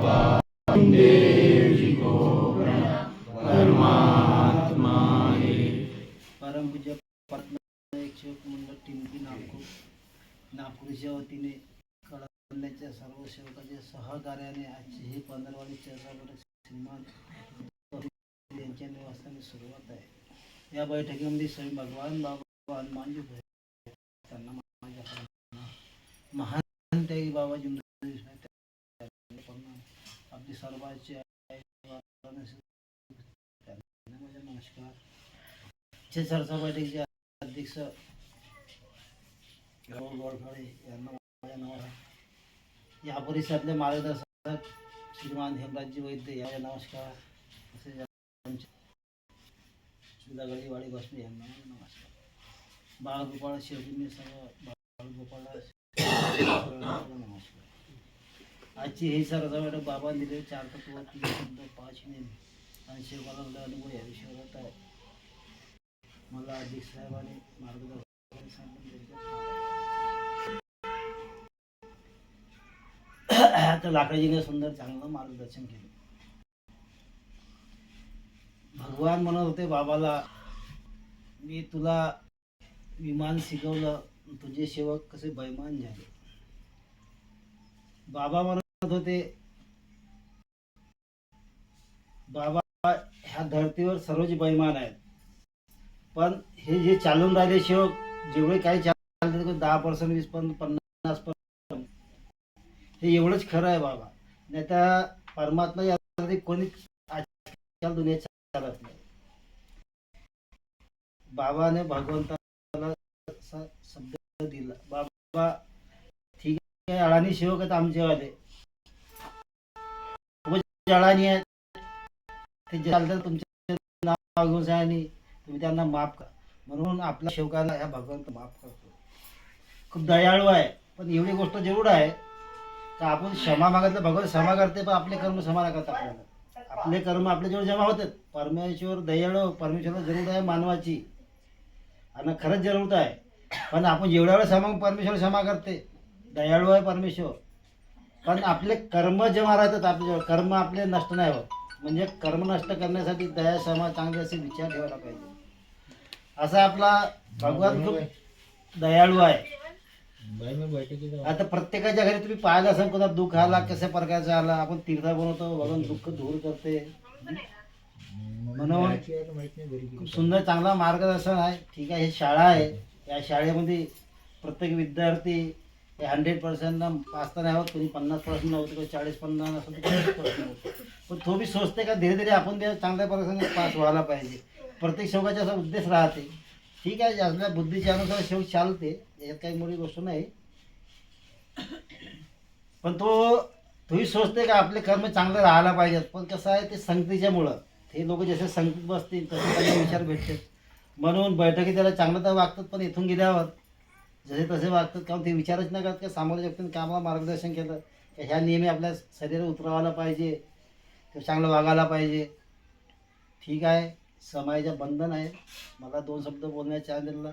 मंडळ नागपूर नागपूरच्या वतीने कळवण्याच्या सर्व सेवकाच्या सहकार्याने आजची ही पंधरवाडी चर्चा श्रीमान यांच्या निवासस्थानी सुरुवात आहे या बैठकीमध्ये स्वामी भगवान बाबा हनुमानजी त्यांना माझ्या महान त्यागी बाबा ती सर्वांची आई नमस्कार. चे चर्चा बैठकीचे अध्यक्ष राहुल गोडफळे यांना माझ्या नमस्कार या परिसरातले मार्गदर्शक श्रीमान हेमराजजी वैद्य यांना नमस्कार. तसेच सुधागडी वाडी बसणे यांना नमस्कार. बाळगोपाळ शेवटी मी सर्व बाळगोपाळ नमस्कार. आजची हे चर्चा बाबा दिले चार तत्व तीन शब्द पाच नेम आणि शेवकाला अनुभव या विषयावर होत आहे. मला अधिक साहेबांनी मार्गदर्शन सांगून तर लाकडाजीने सुंदर चांगलं मार्गदर्शन केलं. भगवान म्हणत होते बाबाला मी तुला विमान शिकवलं तुझे सेवक कसे बैमान झाले. बाबा म्हणत होते बाबा ह्या धर्तीवर सर्वच बैमान आहेत. पण हे जे चालून राहिले सेवक जेवढे काही चालते दहा पर्सेंट वीस पर्यंत पन्नास पर्सेंट हे एवढंच खरं आहे बाबा. नाही तर परमात्मा यासाठी कोणी आजकाल दुनिया चालत नाही. बाबाने भगवंताला शब्द दिला. बाबा ठीक आहे अडाणी शिवक आहेत आमचेवाले चढाणी आहेत ते जे चालतात तुमचे नाव घेऊन सांगा आणि तुम्ही त्यांना माफ करा. म्हणून आपल्या शेवकाला ह्या भगवंत माफ करतो. खूप दयाळू आहे पण एवढी गोष्ट जरूर आहे का आपण क्षमा मागितलं भगवान क्षमा करते पण आपले कर्म क्षमा नाही करत आपल्याला? आपले कर्म आपल्याजवळ जमा होतात. परमेश्वर दयाळू परमेश्वरला जरूर आहे मानवाची. आणि खरंच जरूरत आहे. पण आपण जेवढ्या वेळा क्षमा परमेश्वर क्षमा करते. दयाळू आहे परमेश्वर. पण आपले कर्म जेव्हा राहतात आपले कर्म आपले नष्ट नाही होत. म्हणजे कर्म नष्ट करण्यासाठी दया क्षमा चांगले असे विचार ठेवायला पाहिजे. असा आपला भगवान खूप दयाळू आहे. आता प्रत्येकाच्या घरी तुम्ही पाहायला असाल कोणा दुःख आला कशा प्रकारचा आला आपण तीर्थ बनवतो भगवान दुःख दूर करते. म्हणून सुंदर चांगला मार्गदर्शन आहे. ठीक आहे हे शाळा आहे. या शाळेमध्ये प्रत्येक विद्यार्थी हे हंड्रेड पर्सेंट पाच तर नाही होत कोणी पन्नास पर्सेंट नव्हतं कोणी चाळीस पन्नास असं तर चाळीस पर्सेंट होतं. पण तो बी सोचते का धीरे धीरे आपण त्या चांगल्या पर्सेंट पास व्हायला पाहिजे. प्रत्येक शेवकाचा असा उद्देश राहते. ठीक आहे आपल्या बुद्धीच्या अनुसार शेवट चालते याच्यात काही मोठी गोष्ट नाही. पण तो तोही सोचते का आपले कर्म चांगले राहायला पाहिजेत. पण कसं आहे ते संगतीच्यामुळं. हे लोक जसे संगतीत बसतील तसे त्यांना विचार भेटतात म्हणून बैठकी त्याला चांगलं तर वागतात पण इथून गेल्यावर जसे तसे वागतात कारण ते विचारच नाही करत का सामान्य व्यक्तीने कामाला मार्गदर्शन केलं? की ह्या नेहमी आपल्या शरीर उतरवायला पाहिजे? ते चांगलं वागायला पाहिजे? ठीक आहे समाजाचं बंधन आहे. मला दोन शब्द बोलण्याच्या दिला.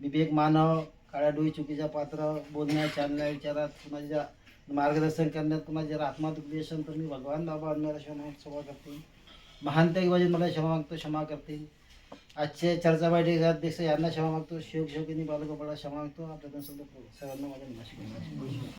मी बी एक मानव काळ्या डोळी चुकीच्या पात्र बोलण्यात चालण्या विचारात कुणाच्या मार्गदर्शन करण्यात कुणाच्या आत्मात उपदेशन तर मी भगवान बाबा अन्नाला क्षमा क्षमा करतील महान एक वजन मला क्षमा मागतो क्षमा करतील आजचे चर्चा बैठकीचे अध्यक्ष यांना क्षमा मागतो शेवक शेवकीने बालगोपाळा क्षमा मागतो आपल्या सर्वांना माझ्या नमस्कार।